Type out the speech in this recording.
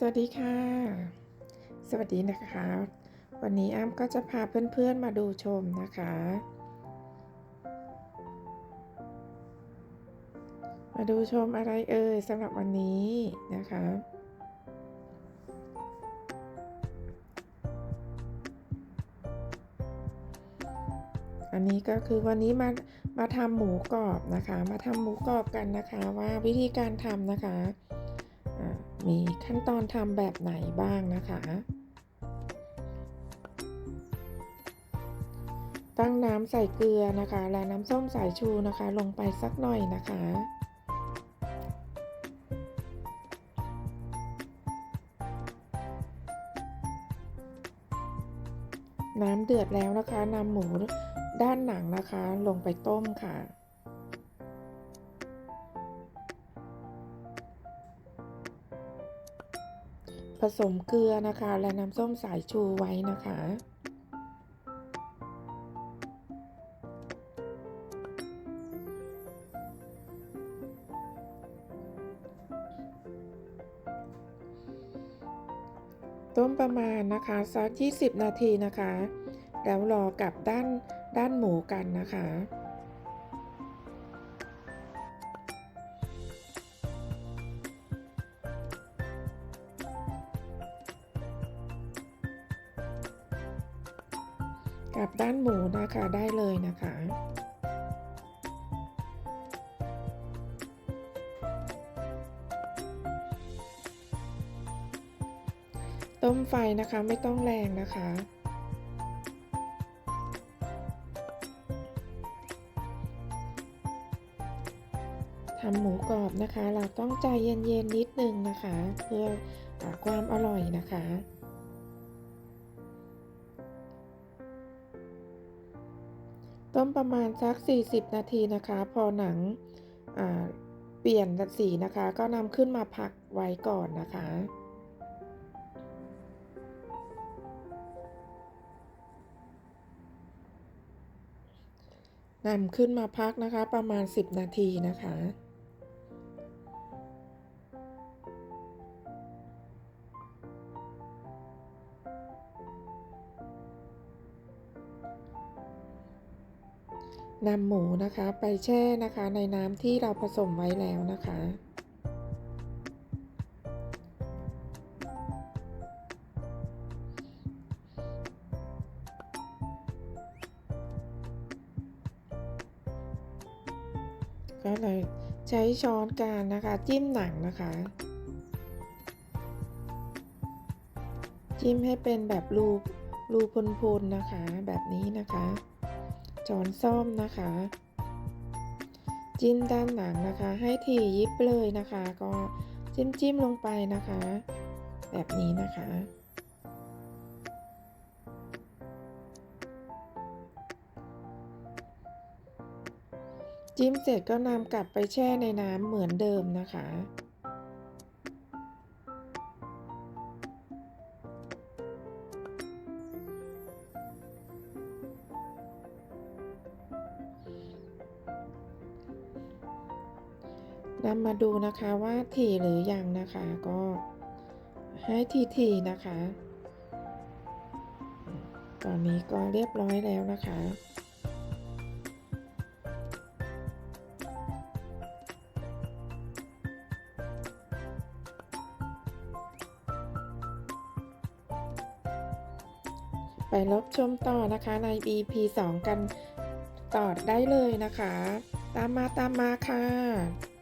สวัสดีค่ะ สวัสดีนะคะ วันนี้อ้ำก็จะพาเพื่อนๆมาดูชมนะคะ มาดูชมอะไรเอ่ยสำหรับวันนี้นะคะ อันนี้ก็คือวันนี้มามาทำหมูกรอบนะคะ มาทำหมูกรอบกันนะคะว่าวิธีการทำนะคะ มีขั้นตอนทำแบบไหนบ้างนะคะ ตั้งน้ำใส่เกลือนะคะ และน้ำส้มสายชูนะคะ ลงไปสักหน่อยนะคะน้ำเดือดแล้วนะคะนำหมูด้านหนังนะคะ ลงไปต้มค่ะ สมเกลือนะคะ และน้ำส้มสายชูไว้นะคะ ต้มประมาณนะคะสัก 20 นาทีนะคะ แล้วรอกลับด้านด้านหมูกันนะคะ กับด้านหมูนะคะได้เลยนะคะ ต้มไฟนะคะไม่ต้องแรงนะคะทำหมูกรอบนะคะ เราต้องใจเย็นๆนิดนึงนะคะ เพื่ออความอร่อยนะคะ ต้มประมาณสัก 40 นาทีนะคะ พอหนังเปลี่ยนสีนะคะ ก็นำขึ้นมาพักไว้ก่อนนะคะนำขึ้นมาพักนะคะประมาณ 10 นาทีนะคะ นำหมูนะคะไปแช่นะคะในน้ำที่เราผสมไว้แล้วนะคะ ก็เลยใช้ช้อนกลางนะคะ จิ้มหนังนะคะ จิ้มให้เป็นแบบรูรูพุนๆนะคะ แบบนี้นะคะ ช้อนส้อมนะคะ จิ้มด้านหนังนะคะ ให้ถี่ยิบเลยนะคะ ก็จิ้มจิ้มลงไปนะคะ แบบนี้นะคะ จิ้มเสร็จก็นำกลับไปแช่ในน้ำเหมือนเดิมนะคะ นำมาดูนะคะว่าถี่หรือยังนะคะก็ให้ทีๆนะคะ ตอนนี้ก็เรียบร้อยแล้วนะคะ ไปรับชมต่อนะคะใน EP 2 กันต่อได้เลยนะคะ ตามมาตามมาค่ะ